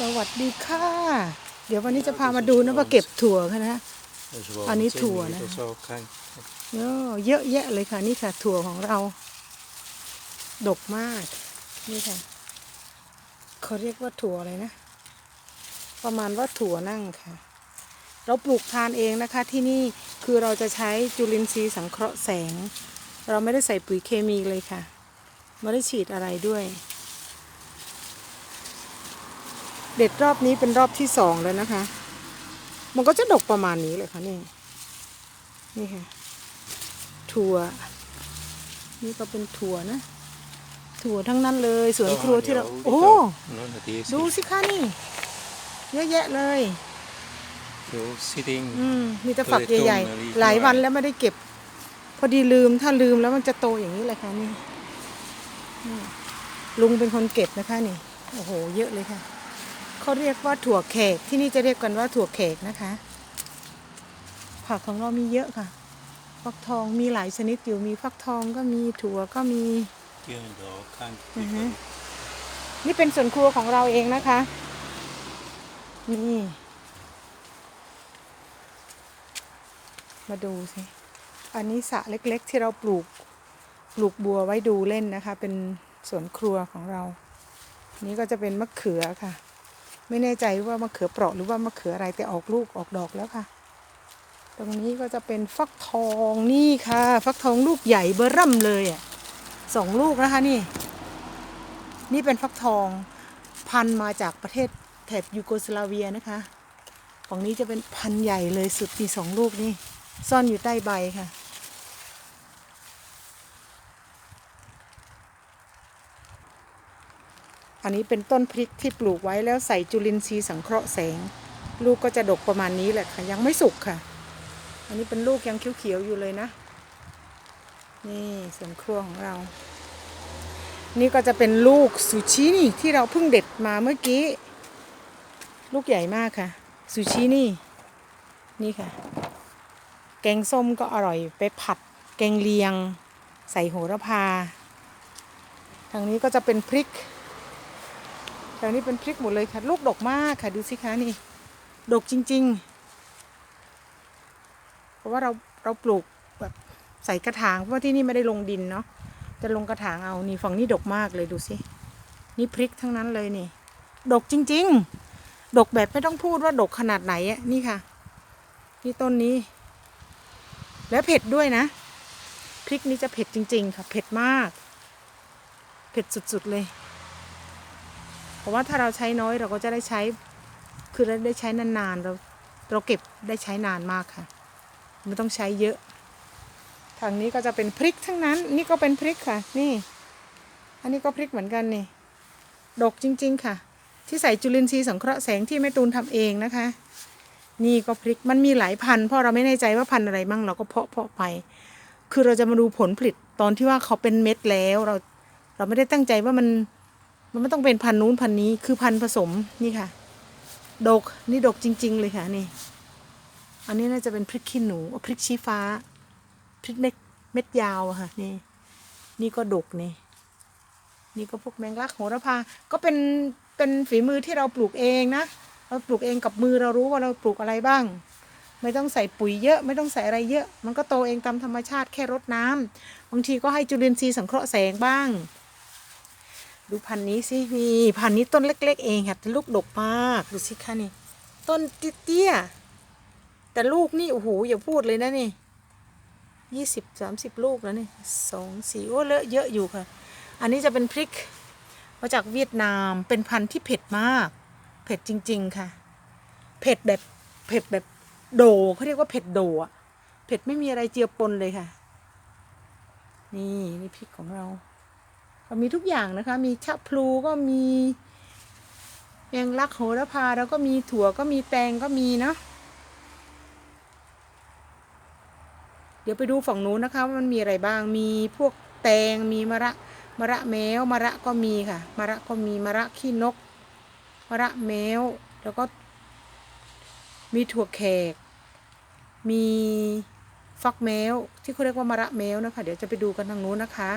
สวัสดีค่ะ เดี๋ยววันนี้จะพามาดูนะว่าเก็บถั่วค่ะนะ อันนี้ถั่วนะนะเยอะเยอะแยะเลยค่ะ นี่ค่ะ ถั่วของเรา ดกมาก นี่ค่ะ เขาเรียกว่าถั่วอะไรนะ ประมาณว่าถั่วนั่งค่ะ เราปลูกทานเองนะคะ ที่นี่คือเราจะใช้จุลินทรีย์สังเคราะห์แสง เราไม่ได้ใส่ปุ๋ยเคมีเลยค่ะ ไม่ได้ฉีดอะไรด้วย เด็ดรอบนี้เป็นรอบที่สองแล้วนะคะ มันก็จะดกประมาณนี้เลยค่ะนี่ นี่ค่ะ ถั่ว นี่ก็เป็นถั่วนะ ถั่วทั้งนั้นเลยสวนครัวที่เรา โอ้ ดูสิคะนี่ เยอะแยะเลยดูซิติ้งอืมมีแต่ฝักเลยต้มใหญ่เลยๆหลายวันแล้วไม่ได้เก็บ พอดีลืม ถ้าลืมแล้วมันจะโตอย่างนี้เลยค่ะนี่นี่ลุงเป็นคนเก็บนะคะนี่ โอ้โห เยอะเลยค่ะ เขาเรียกว่าถั่วแขกที่นี่จะเรียกกันว่าถั่วแขกนะคะ ผักของเรามีเยอะค่ะ ฟักทองมีหลายชนิดอยู่มีฟักทองก็มีถั่วก็มีเกี่ยวดอกข้างอือฮึนี่เป็นส่วนครัวของเราเองนะคะ นี่ มาดูสิ อันนี้สระเล็กๆ ที่เราปลูกปลูกบัวไว้ดูเล่นนะคะ เป็นสวนครัวของเรา นี่ก็จะเป็นมะเขือค่ะ ไม่แน่ใจว่ามะเขือเปราะหรือว่ามะเขืออะไรแต่ออกลูกออกดอกแล้วค่ะ ตรงนี้ก็จะเป็นฟักทองนี่ค่ะ ฟักทองลูกใหญ่เบอร์เริ่มเลยอะสองลูกนะคะนี่ นี่เป็นฟักทองพันมาจากประเทศแถบยูโกสลาเวียนะคะฝั่งนี้จะเป็นพันใหญ่เลยสุดมีสองลูกนี่ ซ่อนอยู่ใต้ใบค่ะ อันนี้เป็นต้นพริกที่ปลูกไว้แล้วใส่จุลินทรีย์สังเคราะห์แสง ลูกก็จะดกประมาณนี้แหละค่ะ ยังไม่สุกค่ะ อันนี้เป็นลูกยังเขียวๆอยู่เลยนะ นี่สวนครัวของเรา นี่ก็จะเป็นลูกซูชินี่ที่เราเพิ่งเด็ดมาเมื่อกี้ ลูกใหญ่มากค่ะซูชินี่ นี่ค่ะ แกงส้มก็อร่อยไปผัด แกงเลียง ใส่โหระพา ทางนี้ก็จะเป็นพริก ทางนี้เป็นพริกหมดเลยค่ะ ลูกดกมากค่ะ ดูสิคะนี่ ดกจริง ๆ เพราะว่าเราเราปลูกแบบใส่กระถางเพราะว่าที่นี่ไม่ได้ลงดินเนาะจะลงกระถางเอานี่ฝั่งนี้ดกมากเลยดูสินี่พริกทั้งนั้นเลยนี่ ดกจริง ๆ ดกแบบไม่ต้องพูดว่าดกขนาดไหนอะนี่ค่ะ นี่ต้นนี้ แล้วเผ็ดด้วยนะ พริกนี้จะเผ็ดจริง ๆ ค่ะ เผ็ดมาก เผ็ดสุด ๆ เลย เพราะว่าถ้าเราใช้น้อยเราก็จะได้ใช้ คือเราได้ใช้นานๆเราเราเก็บได้ใช้นานมากค่ะไม่ต้องใช้เยอะ ทางนี้ก็จะเป็นพริกทั้งนั้น นี่ก็เป็นพริกค่ะ นี่ อันนี้ก็พริกเหมือนกันนี่ ดกจริง ๆ ค่ะ ที่ใส่จุลินทรีย์สังเคราะห์แสงที่แม่ตูนทำเองนะคะ นี่ก็พริก มันมีหลายพันธุ์เพราะเราไม่แน่ใจว่าพันธุ์อะไรมั่งเราก็เพาะเพาะไป คือเราจะมาดูผลผลิตตอนที่ว่าเขาเป็นเม็ดแล้ว เราเราไม่ได้ตั้งใจว่ามัน มันไม่ต้องเป็นพันนู้นพันนี้คือพันผสมนี่ค่ะ ดกนี่ดกจริง ๆ เลยค่ะนี่ อันนี้น่าจะเป็นพริกขี้หนูพริกชี้ฟ้า พริกเม็ดเม็ดยาวค่ะนี่ นี่ก็ดกนี่ นี่ก็พวกแมงลักโหระพา ก็เป็นเป็นฝีมือที่เราปลูกเองนะเราปลูกเองกับมือเรารู้ว่าเราปลูกอะไรบ้าง ไม่ต้องใส่ปุ๋ยเยอะ ไม่ต้องใส่อะไรเยอะ มันก็โตเองตามธรรมชาติแค่รดน้ำบางทีก็ให้จุลินทรีย์สังเคราะห์แสงบ้าง ดูพันนี้สินี่พันนี้ต้นเล็ก ๆ เองค่ะแต่ลูกดกมากดูสิคะนี่ ต้นเตี้ยแต่ลูกนี่โอ้โหอย่าพูดเลยนะนี่ยี่สิบสามสิบลูกแล้วนี่สองสี่โอ้เลอะเยอะอยู่ค่ะ อันนี้จะเป็นพริกมาจากเวียดนามเป็นพันธุ์ที่เผ็ดมาก เผ็ดจริง ๆค่ะ เผ็ดแบบเผ็ดแบบโดเขาเรียกว่าเผ็ดโดอะเผ็ดไม่มีอะไรเจือปนเลยค่ะ นี่นี่พริกของเรา ก็มีทุกอย่างนะคะ มีชะพลูก็มีแมงลักโหระพาแล้วก็มีถั่วก็มีแตงก็มีเนาะเดี๋ยวไปดูฝั่งนู้นนะคะว่ามันมีอะไรบ้างมีพวกแตงมีมะระมะระแมวมะระก็มีค่ะมะระก็มีมะระขี้นกมะระแมวแล้วก็ มีถั่วแขก มีฟักแมวที่เขาเรียกว่ามะระแมวนะคะ เดี๋ยวจะไปดูกันทางนู้นนะคะ